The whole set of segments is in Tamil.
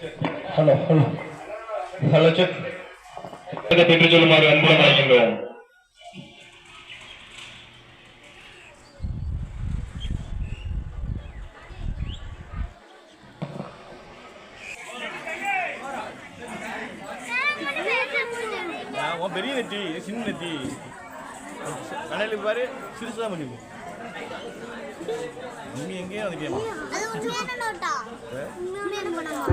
ஹலோ செக் பெற்று சொல்லுமாறு அன்புடன் அழைக்கின்றோம். பெரிய இது சின்ன நெத்தி. கடையில் பாரு சிறுசு தான் நீ எங்கேயும் வந்து கேமா? அது உண்மையான நோட்டா? உண்மையான பணமா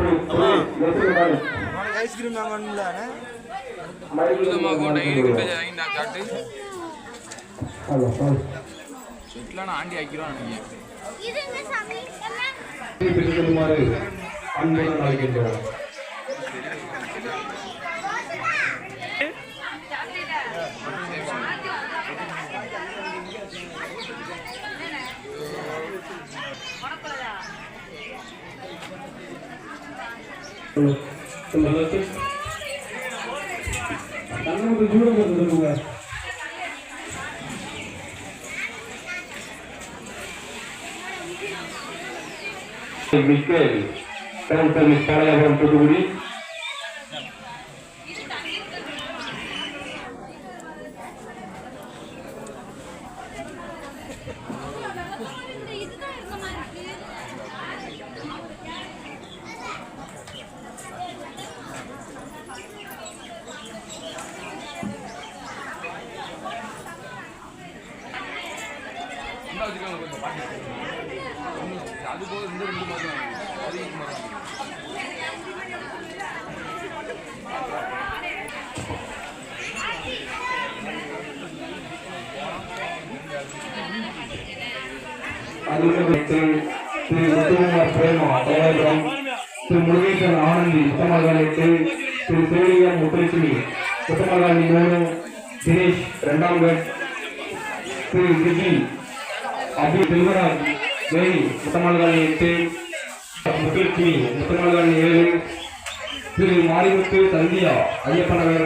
உனக்கு ஐஸ்கிரீம் வாங்கணும்ல சுத்தமாக இருபத்தஞ்சு வாங்கி நான் காட்டு. சுற்றுலா ஆண்டி ஆக்கிடுவான் நினைக்கிறேன். இதுங்க சாமி என்ன பெற்று சொல்லுமாறு அன்புடன் அழைக்கின்றோம் Michael town service Palayapuram Thoothukudi இதுதான் இருக்க மாதிரி இருக்கு இந்த கொஞ்சம் பாட்டி அது போக இந்த ரெண்டு மாதிரி அது இது திரு திரு பிரேமா தயாரிடம் திரு முருகேசன் ஆனந்தி திரு முத்துலட்சுமி உத்தமகாலி மூணு தினேஷ் கட் திரு விஜி அபி செல்வராஜ் வேணி உத்தமகாலி எட்டு முத்துலட்சுமி உத்தமகாலி ஏழு திரு மாரிமுத்து சந்தியா ஐயப்பனவர்.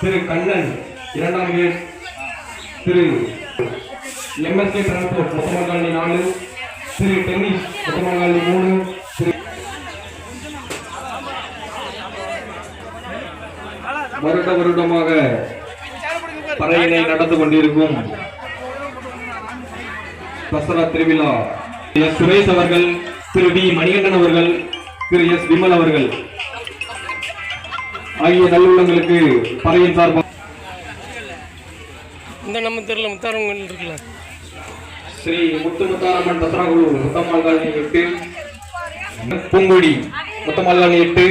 திரு கண்ணன் இரண்டாம் gate Thiru MSK transport Muthamangali நாலு. திரு டென்னிஸ் முத்தமங்காலி மூணு. திரு வருட வருடமாக பறையினை நடந்து கொண்டிருக்கும் தசரா திருவிழா. எஸ். சுரேஷ் அவர்கள் திரு. டி. மணிகண்டன் அவர்கள் திரு. எஸ். விமல் அவர்கள் ஆகிய நல்லுள்ளங்களுக்கு பறையின் சார்பாக இந்த நம்ம தெருல முத்தாரவங்க இருக்குல்ல. ஸ்ரீ முத்துமுத்தாரம்மன் தசரா குழு முத்தம்மாள் காலனி எட்டு பூங்குடி முத்தம்மாள் காலனி எட்டு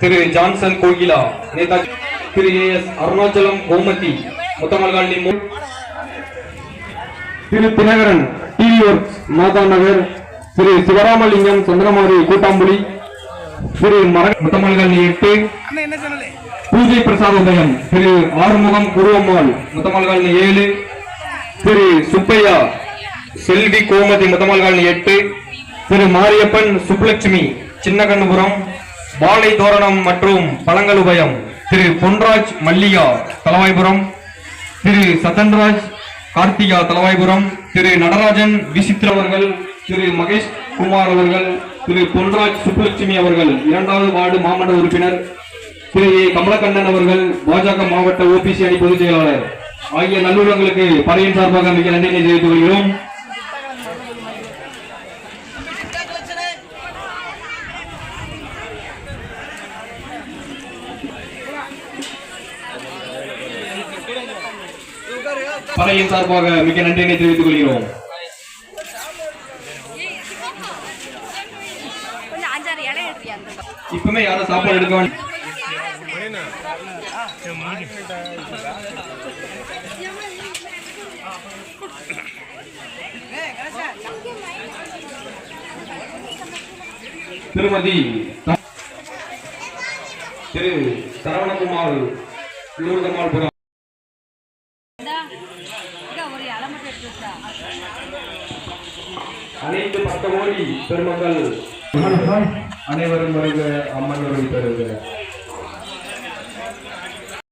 திரு. ஜான்சன் கோகிலா நேதாஜி திரு. ஏ. எஸ். அருணாச்சலம் கோமதி முத்தம்மாள் காலனி மூ திரு தினகரன் டிவி ஒர்க்ஸ் மாதா நகர் திரு சிவராமலிங்கம் சந்திரமாரி கூட்டாம்புலி திரு காலனி எட்டு பூஜை பிரசாத உதயம் திரு ஆறுமுகம் குருவம்மாள் முத்தம்மாள் காலனி ஏழு திரு சுப்பையா செல்வி கோமதி முத்தம்மாள் காலனி எட்டு திரு மாரியப்பன் சுப்புலட்சுமி சின்னகண்ணுபுரம் வாழை தோரணம் மற்றும் பழங்கள் உபயம் திரு பொன்ராஜ் மல்லிகா தலவாய்புரம் திரு சதன்ராஜ் கார்த்திகா தலவாய்புரம் திரு நடராஜன் விசித்ர அவர்கள் திரு மகேஷ் குமார் அவர்கள் திரு பொன்ராஜ் சுப்புலட்சுமி அவர்கள் இரண்டாவது வார்டு மாமன்ற உறுப்பினர் திரு ஏ. கமலக்கண்ணன் அவர்கள் பாஜக மாவட்ட ஓபிசி அணி பொதுச் செயலாளர். ஆகிய நல்லுறங்களுக்கு படையின் சார்பாக மிக நன்றியை தெரிவித்துக் கொள்கிறோம். படையின் சார்பாக மிக நன்றியினை தெரிவித்துக் கொள்கிறோம். இப்பவுமே யாரும் சாப்பாடு எடுக்க வேண்டாம் திருமதி திரு சரவணகுமார் லூர்தமாள்புரம் புறம் அனைத்து பக்த கோடி பெருமக்கள் அனைவரும் வருக அம்மன் வருகை பெறுக